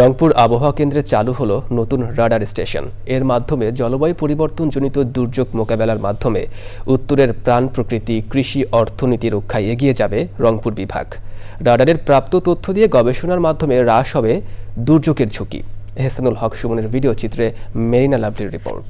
রংপুর আবহাওয়া কেন্দ্রে চালু হল নতুন রাডার স্টেশন। এর মাধ্যমে জলবায়ু পরিবর্তনজনিত দুর্যোগ মোকাবেলার মাধ্যমে উত্তরের প্রাণ প্রকৃতি, কৃষি, অর্থনীতি রক্ষায় এগিয়ে যাবে রংপুর বিভাগ। রাডারের প্রাপ্ত তথ্য দিয়ে গবেষণার মাধ্যমে হ্রাস হবে দুর্যোগের ঝুঁকি। এহসানুল হক সুমনের ভিডিও চিত্রে মেরিনা লাভলির রিপোর্ট।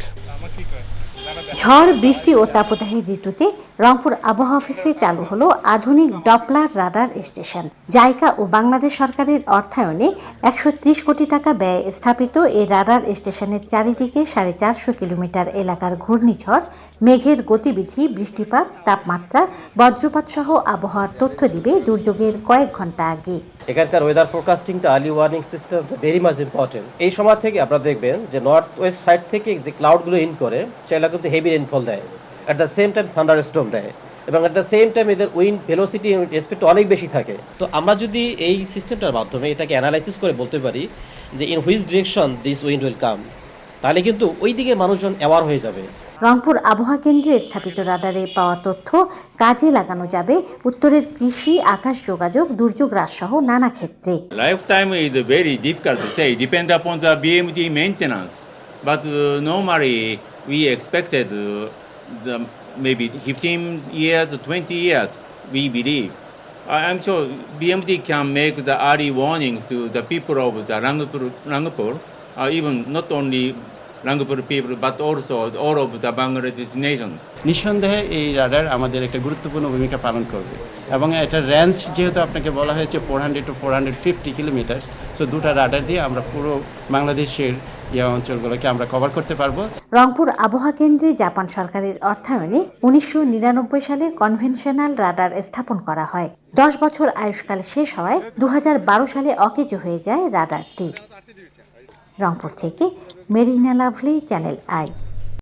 ঝড়, বৃষ্টি ও তাপদাহী ঋতুতে রংপুর আবহাওয়া অফিসে চালু হলো আধুনিক ডপলার রাডার স্টেশন। জাইকা ও বাংলাদেশ সরকারের অর্থায়নে একশো ত্রিশ কোটি টাকা ব্যয়ে স্থাপিত এই রাডার স্টেশনের চারিদিকে সাড়ে চারশো কিলোমিটার এলাকার ঘূর্ণিঝড়, মেঘের গতিবিধি, বৃষ্টিপাত, তাপমাত্রা, বজ্রপাত সহ আবহাওয়ার তথ্য দিবে দুর্যোগের কয়েক ঘণ্টা আগে। এখানকার weather ফোরকাস্টিংটা early warning system very much important এই সময় থেকে আপনারা দেখবেন যে নর্থ ওয়েস্ট সাইড থেকে যে ক্লাউডগুলো ইন করে, সেগুলো কিন্তু হেভি রেনফল দেয়। At the same time thunder storm দেয়। এবং অ্যাট দ্য সেম টাইম এদের উইন্ড ভেলোসিটি স্পিড অনেক বেশি থাকে। তো আমরা যদি এই সিস্টেমটার মাধ্যমে এটাকে অ্যানালাইসিস করে বলতে পারি যে in which direction this wind will come তাহলে কিন্তু ওই দিকে মানুষজন অ্যাওয়ার হয়ে যাবে। রংপুর আবহাওয়া কেন্দ্রে স্থাপিত রাডারে পাওয়া তথ্য কাজে লাগানো যাবে। উত্তরের কৃষি আকাশ যোগাযোগ দুর্যোগ রাজসহ নানা ক্ষেত্রে। Life time is very difficult say depend on the BMD maintenance but normally we expected the maybe 15 years 20 years we believe I am sure BMT can make the early warning to the people of the Rangpur, Rangpur uh, even not only Rangpur people, but also all of the Bangladesh nation. নিঃসন্দেহে এই radar আমাদের একটা গুরুত্বপূর্ণ ভূমিকা পালন করবে। এবং এটা রেঞ্জ যেহেতু আপনাকে বলা হয়েছে four hundred to four hundred fifty kilometre so দুটা রাডার দিয়ে আমরা পুরো বাংলাদেশের ইয়ে অঞ্চলগুলোকে আমরা কভার করতে পারব। রংপুর আবহাওয়া কেন্দ্রে জাপান সরকারের অর্থায়নে উনিশশো নিরানব্বই সালে কনভেনশনাল রাডার স্থাপন করা হয়। দশ বছর আয়ুষ্কাল শেষ হওয়ায় দু হাজার বারো সালে অকেজো হয়ে যায় রাডারটি। রংপুর থেকে মেরিনা লাভলি চ্যানেল আই।